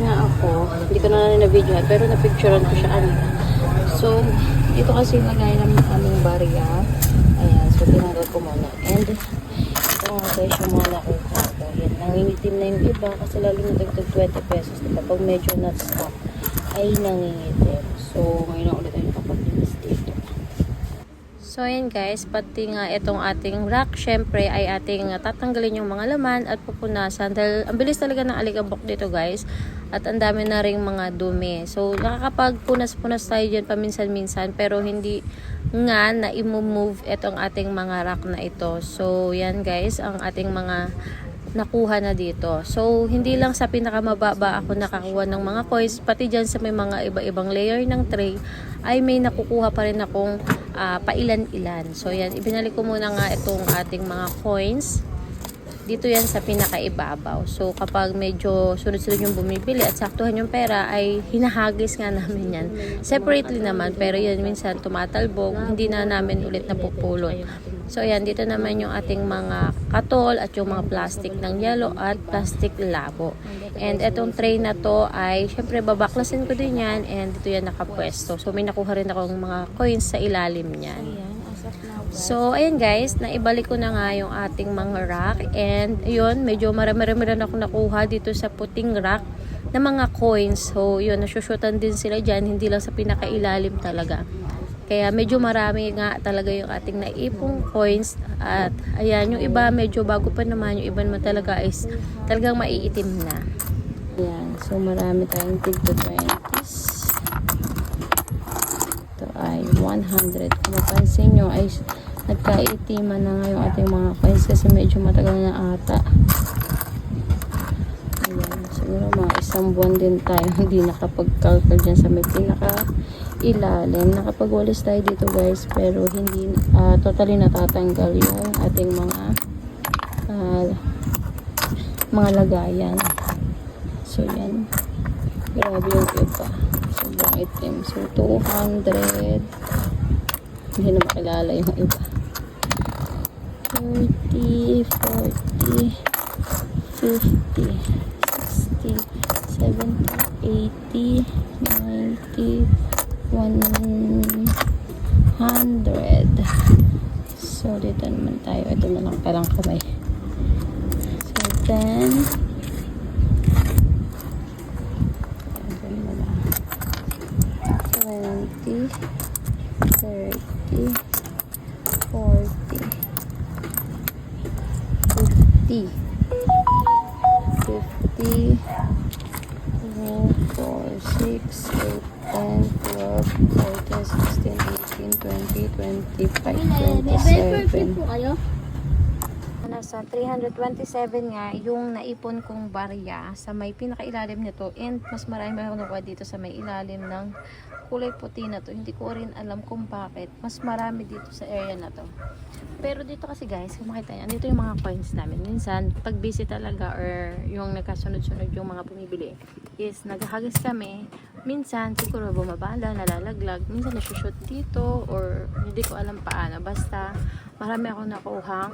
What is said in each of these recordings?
nga ako. Hindi ko na na video pero na-picturean ko siya kanina. So, ito kasi lagay ng aming barya. Ayan, so tinanggal ko muna. And, ito nga yung mga nakuha ko. Yan, nangingitim na yung iba kasi lalo na dagdag 20 pesos. Diba? Pag medyo not stock, ay nangingitim. So, ngayon na ulit tayo nakapaglinis dito. So, ayan guys, pati nga itong ating rack, syempre ay ating tatanggalin yung mga laman at pupunasan. Dahil ang bilis talaga ng alikabok dito guys. At ang dami na ring mga dumi. So, nakakapagpunas-punas tayo dyan paminsan-minsan. Pero hindi nga na i-move itong ating mga rack na ito. So, yan guys, ang ating mga nakuha na dito. So, hindi lang sa pinakamababa ako nakakuha ng mga coins, pati dyan sa may mga iba-ibang layer ng tray, ay may nakukuha pa rin akong ah, pailan-ilan. So, yan, ibinalik ko muna nga itong ating mga coins. Dito yan sa pinakaibabaw. So, kapag medyo sunod-sunod yung bumibili at saktuhan yung pera, ay hinahagis nga namin yan. Separately naman, pero yun minsan tumatalbog, hindi na namin ulit napupulot. So, ayan, dito naman yung ating mga katol at yung mga plastic ng yellow at plastic labo. And itong tray na to ay, syempre, babaklasin ko din yan and dito yan nakapwesto. So, may nakuha rin akong mga coins sa ilalim niyan. So, ayan guys, naibalik ko na nga yung ating mga rack. And, yun, medyo marami-rami rin ako nakuha dito sa puting rack na mga coins. So, yun, nasushutan din sila dyan, hindi lang sa pinakailalim talaga. Kaya medyo marami nga talaga yung ating naipong coins. At ayan, yung iba medyo bago pa naman. Yung iba naman talaga is talagang maiitim na. Ayan, so marami tayong tig to 20s. Ito ay 100. Kung mapansin nyo ay nagkaitiman na nga yung ating mga coins kasi medyo matagal na ata. Ayan, siguro mga isang buwan din tayo hindi nakapag-calcal dyan sa may pinaka ilalim. Nakapag-walis tayo dito guys pero hindi ah, totally natatanggal yung ating mga ah, mga lagayan. So yan. Grabe yung iba. Sobrang itim. So 200. Hindi na makilala yung iba. 30, 40, 50, 60, 70, 80, 90, 100. So, dito naman tayo. Ito na lang parang kamay. So, 10. Ito na lang. 20, 30, 40, 50, 50, 2, 4, 6, 8, 10, 12, 14, 16, 18, 20, 25, 27. po kayo? Nasa 327 nga yung naipon kong barya sa may pinakailalim nito and mas marami ako dito sa may ilalim ng kulay puti na to. Hindi ko rin alam kung bakit. Mas marami dito sa area na to. Pero dito kasi guys, kung makita nyo, dito yung mga coins namin. Minsan, pag busy talaga or yung nagkasunod-sunod yung mga bumibili is naghahagis kami. Minsan, siguro bumabala, nalalaglag. Minsan, nasushoot dito or hindi ko alam paano. Basta, marami ako nakuhang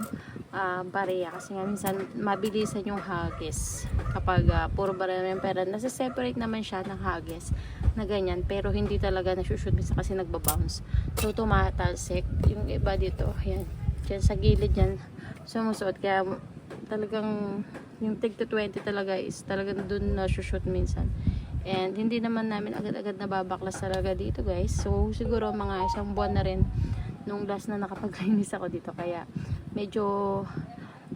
ah, barya. Kasi nga minsan mabilisan yung hagis. Kapag ah, puro barya yung pera. Nasa separate naman siya ng hagis na ganyan. Pero hindi talaga nasushoot minsan kasi nagbabounce. So tumatalsik yung iba dito yan dyan sa gilid yan sumusuot. Kaya talagang yung tig to 20 talaga is talagang dun na shoot minsan and hindi naman namin agad-agad nababaklas talaga dito guys. So siguro mga isang buwan na rin nung last na nakapaglinis ako dito. Kaya medyo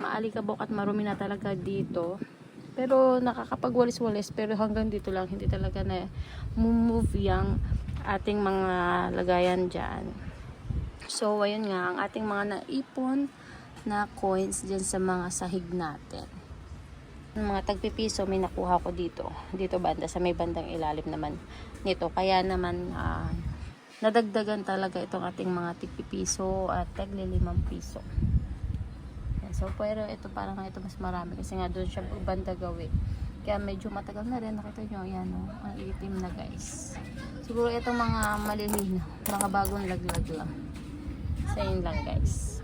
maalikabok at marumi na talaga dito. Pero nakakapagwalis-walis. Pero hanggang dito lang hindi talaga na move yung ating mga lagayan dyan. So ayun nga ang ating mga naipon na coins dyan sa mga sahig natin yung mga tagpipiso may nakuha ko dito. Dito banda sa may bandang ilalim naman nito. Kaya naman ah, nadagdagan talaga itong ating mga tigpipiso at tagli limang piso so pero ito parang ito mas marami kasi nga doon siya banda gawi. Kaya medyo matagal na rin. Nakita nyo yan oh, ang itim na guys. Siguro itong mga malilino mga bagong laglag lang. Sa lang guys